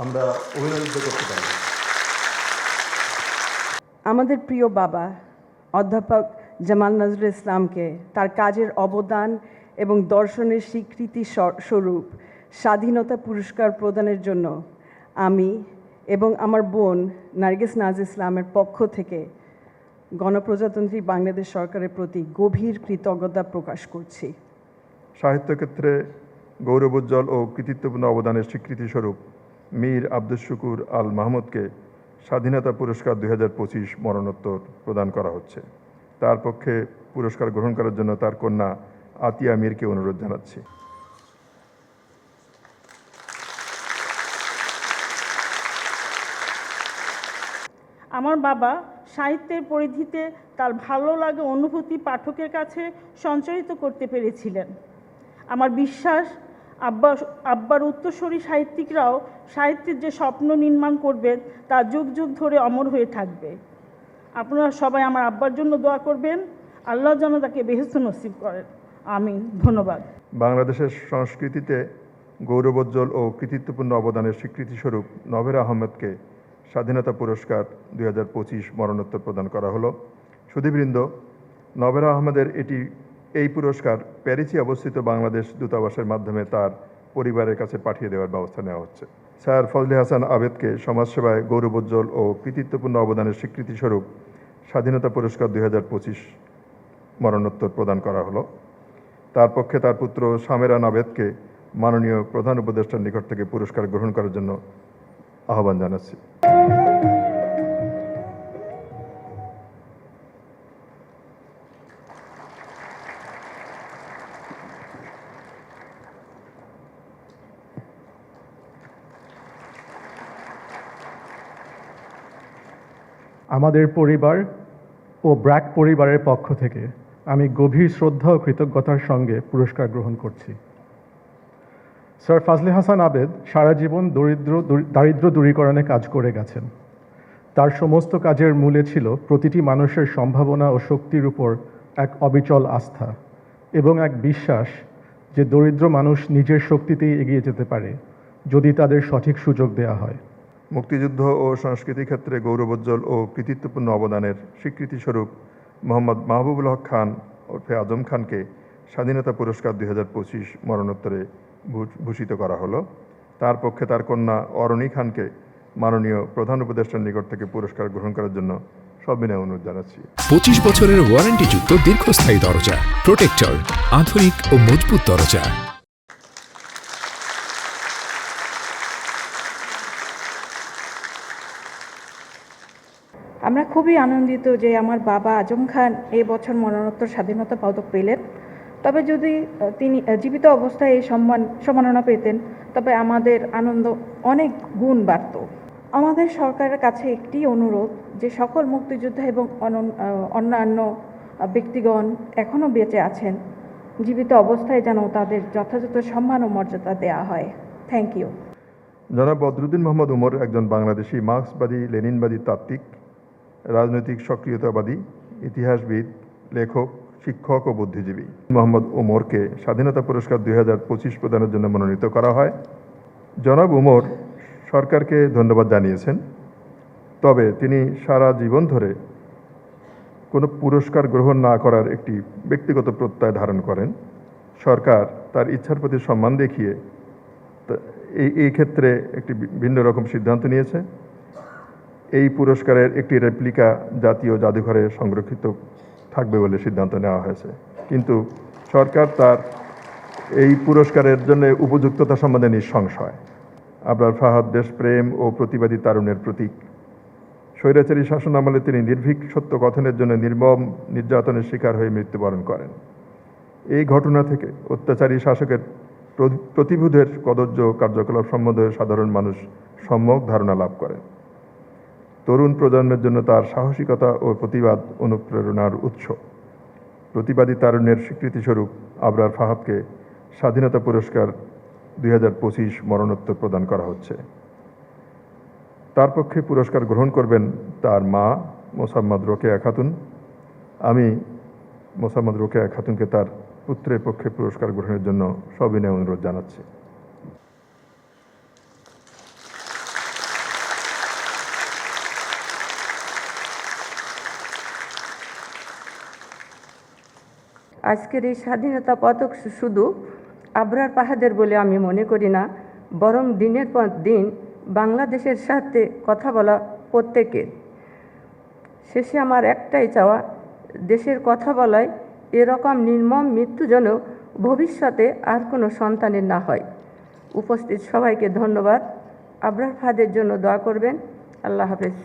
আমরা অভিনন্দিত করতে পারি। আমাদের প্রিয় বাবা অধ্যাপক জামাল নজরুল ইসলামকে তার কাজের অবদান এবং দর্শনের স্বীকৃতি স্বরূপ স্বাধীনতা পুরস্কার প্রদানের জন্য আমি এবং আমার বোন নার্গিস নাজ ইসলামের পক্ষ থেকে গণপ্রজাতন্ত্রী বাংলাদেশ সরকারের প্রতি গভীর কৃতজ্ঞতা প্রকাশ করছি। সাহিত্যক্ষেত্রে গৌরবোজ্জ্বল ও কৃতিত্বপূর্ণ অবদানের স্বীকৃতিস্বরূপ মীর আব্দুস শুকুর আল মাহমুদকে স্বাধীনতা পুরস্কার দুই হাজার পঁচিশ মরণোত্তর প্রদান করা হচ্ছে। তার পক্ষে পুরস্কার গ্রহণ করার জন্য তার কন্যা আতিয়া মীরকে অনুরোধ জানাচ্ছি। আমার বাবা সাহিত্যের পরিধিতে তার ভালো লাগা অনুভূতি পাঠকের কাছে সঞ্চারিত করতে পেরেছিলেন। আমার বিশ্বাস আব্বা, আব্বার উত্তরসূরি সাহিত্যিকরাও সাহিত্যের যে স্বপ্ন নির্মাণ করবেন তা যুগ যুগ ধরে অমর হয়ে থাকবে। আপনারা সবাই আমার আব্বার জন্য দোয়া করবেন। আল্লাহ যেন তাকে বেহেস্ত নসিব করেন। আমিন। ধন্যবাদ। বাংলাদেশের সংস্কৃতিতে গৌরবোজ্জ্বল ও কৃতিত্বপূর্ণ অবদানের স্বীকৃতিস্বরূপ নভের আহমেদকে স্বাধীনতা পুরস্কার দুই হাজার পঁচিশ মরণোত্তর প্রদান করা হলো। সুধীবৃন্দ, নভেরা আহমেদের এটি এই পুরস্কার প্যারিসে অবস্থিত বাংলাদেশ দূতাবাসের মাধ্যমে তার পরিবারের কাছে পাঠিয়ে দেওয়ার ব্যবস্থা নেওয়া হচ্ছে। স্যার ফজলে হাসান আবেদকে সমাজসেবায় গৌরবোজ্জ্বল ও কৃতিত্বপূর্ণ অবদানের স্বীকৃতিস্বরূপ স্বাধীনতা পুরস্কার দুই হাজার পঁচিশ মরণোত্তর প্রদান করা হলো। তার পক্ষে তার পুত্র সামেরান আবেদকে মাননীয় প্রধান উপদেষ্টার নিকট থেকে পুরস্কার গ্রহণ করার জন্য আহ্বান জানাচ্ছি। আমাদের পরিবার ও ব্র্যাক পরিবারের পক্ষ থেকে আমি গভীর শ্রদ্ধা ও কৃতজ্ঞতার সঙ্গে পুরস্কার গ্রহণ করছি। স্যার ফাজলে হাসান আবেদ সারা জীবন দরিদ্র দারিদ্র দূরীকরণে কাজ করে গেছেন। তার সমস্ত কাজের মূলে ছিল প্রতিটি মানুষের সম্ভাবনা ও শক্তির উপর এক অবিচল আস্থা এবং এক বিশ্বাস যে দরিদ্র মানুষ নিজের শক্তিতেই এগিয়ে যেতে পারে যদি তাদের সঠিক সুযোগ দেওয়া হয়। মুক্তিযুদ্ধ ও সংস্কৃতি ক্ষেত্রে গৌরবোজ্জ্বল ও কৃতিত্বপূর্ণ অবদানের স্বীকৃতিস্বরূপ মোহাম্মদ মাহবুবুল হক খান ওরফে আজম খানকে স্বাধীনতা পুরস্কার দুই হাজার পঁচিশ মরণোত্তরে ভূষিত করা হলো। তার পক্ষে তার কন্যা অরণি খানকে মাননীয় প্রধান উপদেষ্টার নিকট থেকে পুরস্কার গ্রহণ করার জন্য সবিনয় অনুরোধ জানাচ্ছি। পঁচিশ বছরের ওয়ারেন্টিযুক্ত দীর্ঘস্থায়ী দরজা, প্রোটেক্টর, আধুনিক ও মজবুত দরজা। আমরা খুবই আনন্দিত যে আমার বাবা আজম খান এই বছর মরণোত্তর স্বাধীনতা পদক পেলেন। তবে যদি তিনি জীবিত অবস্থায় এই সম্মান, সম্মাননা পেতেন, তবে আমাদের আনন্দ অনেক গুণ বাড়ত। আমাদের সরকারের কাছে একটি অনুরোধ যে সকল মুক্তিযোদ্ধা এবং অন্যান্য ব্যক্তিগণ এখনও বেঁচে আছেন। জীবিত অবস্থায় যেন তাদের যথাযথ সম্মান ও মর্যাদা দেওয়া হয়। থ্যাংক ইউ জনাব বদরুদ্দিন মোহাম্মদ উমর একজন বাংলাদেশি মার্ক্সবাদী, লেনিনবাদী তাত্ত্বিক। রাজনৈতিক সক্রিয়তাবাদী, ইতিহাসবিদ, লেখক, শিক্ষক ও বুদ্ধিজীবী মোহাম্মদ উমরকে স্বাধীনতা পুরস্কার দুই হাজার পঁচিশ প্রদানের জন্য মনোনীত করা হয়। জনাব উমর সরকারকে ধন্যবাদ জানিয়েছেন, তবে তিনি সারা জীবন ধরে কোনো পুরস্কার গ্রহণ না করার একটি ব্যক্তিগত প্রত্যয় ধারণ করেন। সরকার তার ইচ্ছার প্রতি সম্মান দেখিয়ে এই এই ক্ষেত্রে একটি ভিন্ন রকম সিদ্ধান্ত নিয়েছে। এই পুরস্কারের একটি রেপ্লিকা জাতীয় জাদুঘরে সংরক্ষিত থাকবে বলে সিদ্ধান্ত নেওয়া হয়েছে। কিন্তু সরকার তার এই পুরস্কারের জন্য উপযুক্ততা সম্বন্ধে নিঃসংশয়। আবরার ফাহাদ দেশপ্রেম ও প্রতিবাদী তারুণের প্রতীক। স্বৈরাচারী শাসন আমলে তিনি নির্ভীক সত্য কথনের জন্য নির্মম নির্যাতনের শিকার হয়ে মৃত্যুবরণ করেন। এই ঘটনা থেকে অত্যাচারী শাসকের প্র- প্রতিভূদের কদর্য কার্যকলাপ সম্বন্ধে সাধারণ মানুষ সম্যক ধারণা লাভ করেন। তরুণ প্রজন্মের জন্য তার সাহসিকতা ও প্রতিবাদ অনুপ্রেরণার উৎস। প্রতিবাদী তারুণ্যের স্বীকৃতিস্বরূপ আবরার ফাহাদকে স্বাধীনতা পুরস্কার দুই হাজার পঁচিশ মরণোত্তর প্রদান করা হচ্ছে। তার পক্ষে পুরস্কার গ্রহণ করবেন তার মা মোসাম্মদ রোকেয়া খাতুন। আমি মোসাম্মদ রোকেয়া খাতুনকে তার পুত্রের পক্ষে পুরস্কার গ্রহণের জন্য সবিনয় অনুরোধ জানাচ্ছি। আজকের এই স্বাধীনতা পদক শুধু আবরার পাহাদের বলে আমি মনে করি না, বরং দিনের পর দিন বাংলাদেশের সাথে কথা বলা প্রত্যেকের। শেষে আমার একটাই চাওয়া, দেশের কথা বলায় এরকম নির্মম মৃত্যু যেন ভবিষ্যতে আর কোনো সন্তানের না হয়। উপস্থিত সবাইকে ধন্যবাদ। আবরার ফাদের জন্য দোয়া করবেন। আল্লাহ হাফেজ।